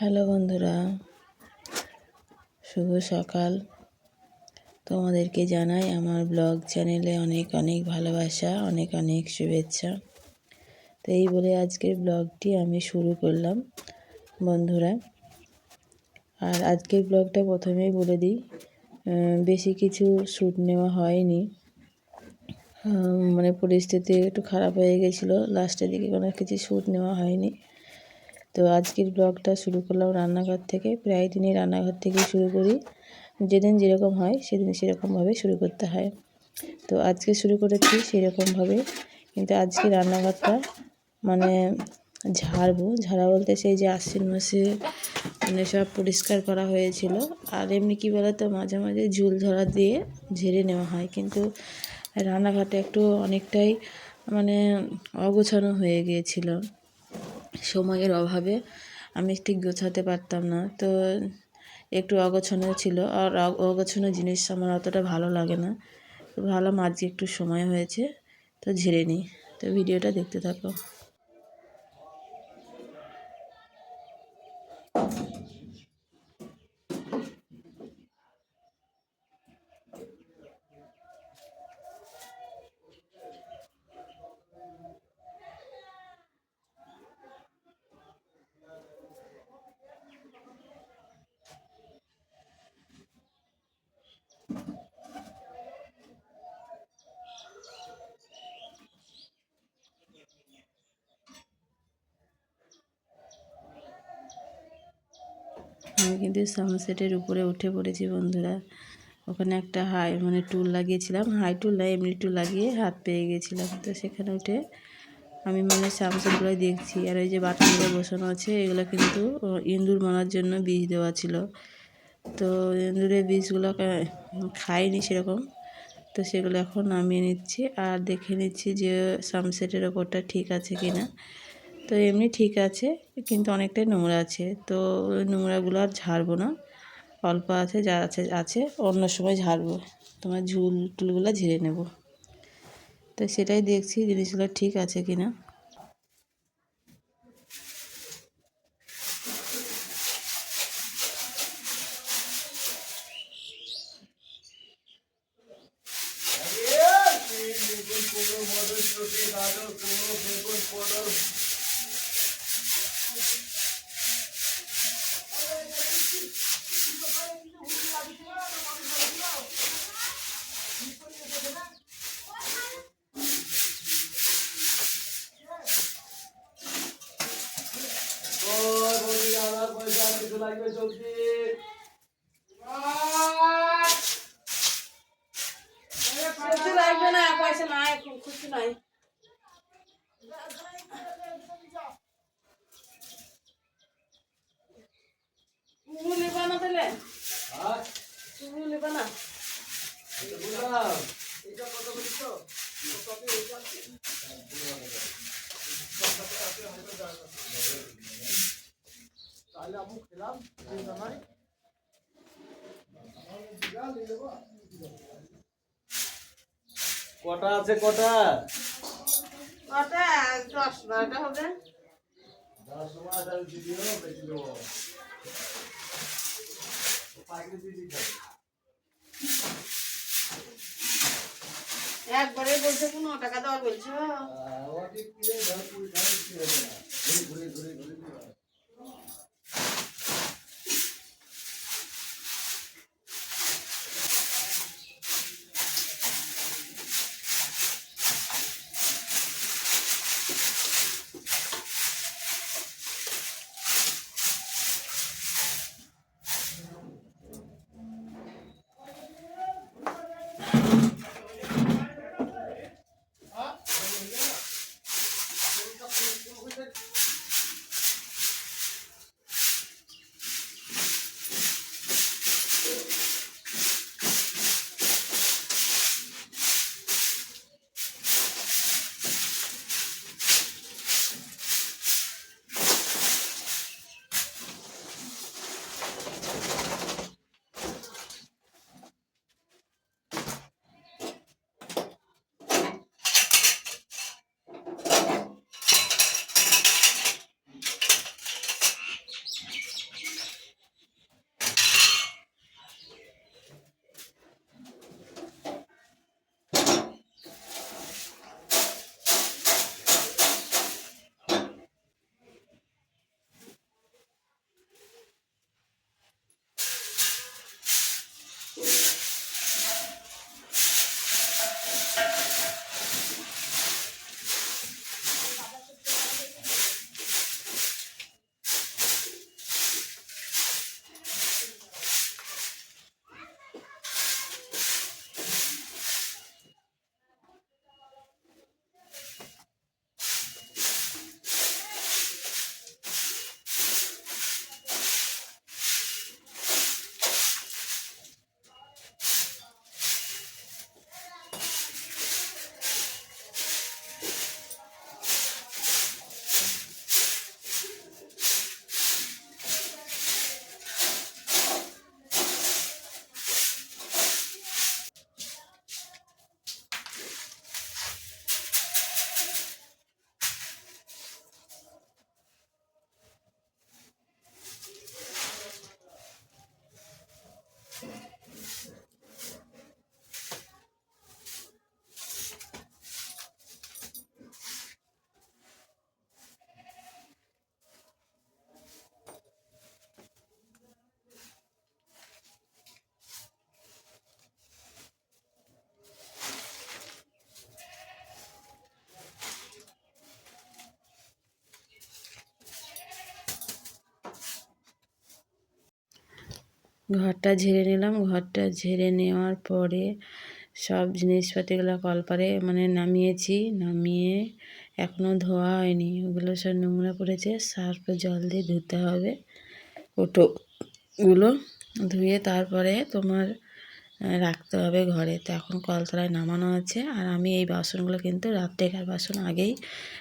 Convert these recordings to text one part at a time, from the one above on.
Hello বন্ধুরা, শুভ সকাল। তোমাদেরকে জানাই আমার ব্লগ চ্যানেলে অনেক অনেক ভালোবাসা, অনেক অনেক শুভেচ্ছা। তো এই বলে আজকের ব্লগটি আমি শুরু করলাম বন্ধুরা। আর আজকের ব্লগটা প্রথমেই বলে দিই বেশি কিছু শ্যুট নেওয়া হয়নি। মানে পরিস্থিতি একটু খারাপ হয়ে গেছিল, লাস্টের দিকে কোনো কিছু শ্যুট নেওয়া হয়নি। তো আজকের ব্লগটা শুরু করলাম রান্নাঘর থেকে। প্রায় দিনই রান্নাঘর থেকে শুরু করি। যেদিন যেরকম হয়, সেদিন সেরকমভাবে শুরু করতে হয়। তো আজকে শুরু করেছি সেরকমভাবে। কিন্তু আজকে রান্নাঘরটা মানে ঝাড়বো। ঝাড়া বলতে সেই যে আশ্বিন মাসে মানে সব পরিষ্কার করা হয়েছিল। আর এমনি কী বলতো, মাঝে মাঝে ঝুল ধরা দিয়ে ঝেড়ে নেওয়া হয়। কিন্তু রান্নাঘরটা একটু অনেকটাই মানে অগোছানো হয়ে গিয়েছিল। সময়ের অভাবে আমি ঠিক গোছাতে পারতাম না। তো একটু অগোছনও ছিল আর অ- জিনিস আমার অতটা ভালো লাগে না। তো ভালো মাঝে একটু সময় হয়েছে, তো ঝেড়ে নিই। তো ভিডিওটা দেখতে থাকো। আমি কিন্তু সানসেটের উপরে উঠে পড়েছি বন্ধুরা। ওখানে একটা হাই মানে টুল লাগিয়েছিলাম। হাই টুল না, এমনি টুল লাগিয়ে হাত পেয়ে গেছিলাম। তো সেখানে উঠে আমি মানে সানসেটগুলো দেখছি। আর ওই যে বাটাগুলো বসানো আছে, এগুলো কিন্তু ইঁদুর মারার জন্য বীজ দেওয়া ছিল। তো ইঁদুরের বীজগুলো খাইনি সেরকম। তো সেগুলো এখন নামিয়ে নিচ্ছি। আর দেখে নিচ্ছি যে সানসেটের ওপরটা ঠিক আছে কি না তো এমনি ঠিক আছে, কিন্তু অনেকটাই নোংরা আছে। তো নোংরাগুলো আর ঝাড়বো না। অল্প আছে, যা আছে আছে, অন্য সময় ঝাড়বো। তোমার ঝুল টুলগুলো ঝেড়ে নেব। তো সেটাই দেখছি জিনিসগুলো ঠিক আছে কি না কিছু লাগবে না পয়সা নাই এখন কিছু নাই। তুমি নেবা না তাহলে? তুমি নেবা না। কটা আছে কটা? ওটা দশ বারোটা হবে। দশ তাহলে দিদিও বেশি দেবো। একবারে বলছে পনেরো টাকা দেওয়া বলছো। ঘুরে ঘুরে ঘুরে। ঘরটা ঝেড়ে নিলাম। ঘরটা ঝেড়ে নেওয়ার পরে সব জিনিসপাতিগুলো কলপারে মানে নামিয়েছি। নামিয়ে এখনও ধোয়া হয়নি। ওগুলো সব নোংরা পড়েছে। সার্ফ জল দিয়ে ধুতে হবে ওটোগুলো ধুয়ে তারপরে তোমার রাখতে হবে ঘরে। তো এখন কলতলায় নামানো আছে। আর আমি এই বাসনগুলো কিন্তু রাত্রেকার বাসন আগেই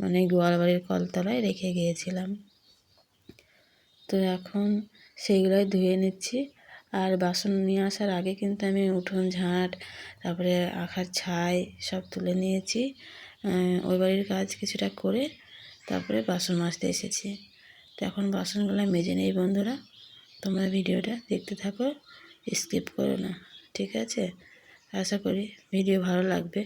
মানে গোয়ালবাড়ির কলতলায় রেখে গিয়েছিলাম। তো এখন সেইগুলোই ধুয়ে নিচ্ছি। আর বাসন নিয়ে আসার আগে কিন্তু আমি উঠোন ঝাঁট, তারপরে আখার ছাই সব তুলে নিয়েছি। ওই বাড়ির কাজ কিছুটা করে তারপরে বাসন মাজতে এসেছি। তো এখন বাসনগুলো মেজে নেই বন্ধুরা। তোমরা ভিডিওটা দেখতে থাকো, স্কিপ করো না। ঠিক আছে? আশা করি ভিডিও ভালো লাগবে।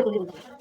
这个六个。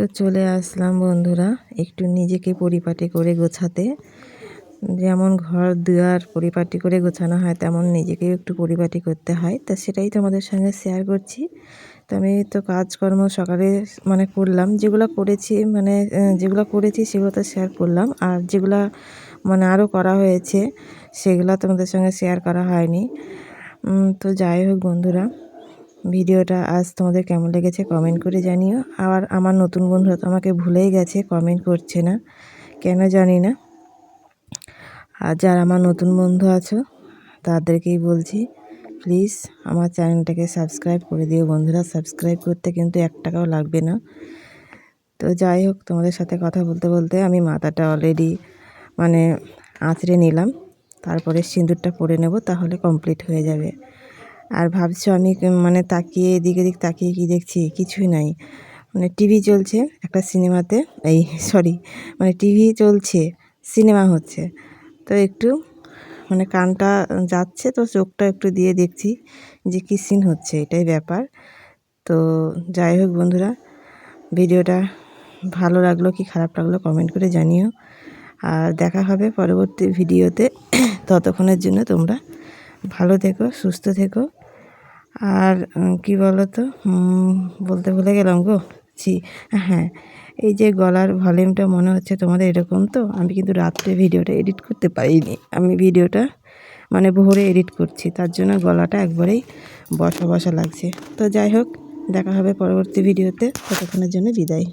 তো চলে আসলাম বন্ধুরা, একটু নিজেকে পরিপাটি করে গোছাতে। যেমন ঘর দুয়ার পরিপাটি করে গোছানো হয়, তেমন নিজেকেও একটু পরিপাটি করতে হয়। তা সেটাই তোমাদের সঙ্গে শেয়ার করছি। তো আমি তো কাজকর্ম সকালে মানে করলাম, যেগুলো করেছি মানে যেগুলো করেছি সেগুলো তো শেয়ার করলাম। আর যেগুলো মানে আরও করা হয়েছে, সেগুলো তোমাদের সঙ্গে শেয়ার করা হয়নি। তো যাই হোক বন্ধুরা। ভিডিওটা আজ তোমাদের কেমন লেগেছে কমেন্ট করে জানিও। আবার আমার নতুন বন্ধুরা তো আমাকে ভুলেই গেছে কমেন্ট করছে না। কেন জানি না। আর যারা আমার নতুন বন্ধু আছো, তাদেরকেই বলছি প্লিজ আমার চ্যানেলটাকে সাবস্ক্রাইব করে দিও। বন্ধুরা সাবস্ক্রাইব করতে কিন্তু এক টাকাও লাগবে না। তো যাই হোক, তোমাদের সাথে কথা বলতে বলতে আমি মাথাটা অলরেডি মানে আঁচড়ে নিলাম। তারপরে সিঁদুরটা পরে নেব, তাহলে কমপ্লিট হয়ে যাবে। আর ভাবছ আমি মানে তাকিয়ে এদিক এদিক তাকিয়ে কি দেখছি? কিছুই নাই। মানে টিভি চলছে একটা সিনেমাতে, এই সরি মানে টিভি চলছে, সিনেমা হচ্ছে। তো একটু মানে কানটা যাচ্ছে, তো চোখটা একটু দিয়ে দেখছি যে কী সিন হচ্ছে, এটাই ব্যাপার। তো যাই হোক বন্ধুরা, ভিডিওটা ভালো লাগল কি খারাপ লাগল কমেন্ট করে জানিও। আর দেখা হবে পরবর্তী ভিডিওতে। ততক্ষণের জন্য তোমরা ভালো থেকো, সুস্থ থেকো। আর কি বলো তো বলতে ভুলে গেলাম গো। ছি হ্যাঁ। এই যে গলার ভলিউমটা মনে হচ্ছে তোমাদের এরকম তো, আমি কিন্তু রাত্রে ভিডিওটা এডিট করতে পারিনি। আমি ভিডিওটা মানে ভোরে এডিট করছি, তার জন্য গলাটা একবারেই বসা বসা লাগছে। তো যাই হোক, দেখা হবে পরবর্তী ভিডিওতে। ততক্ষণের জন্য বিদায়।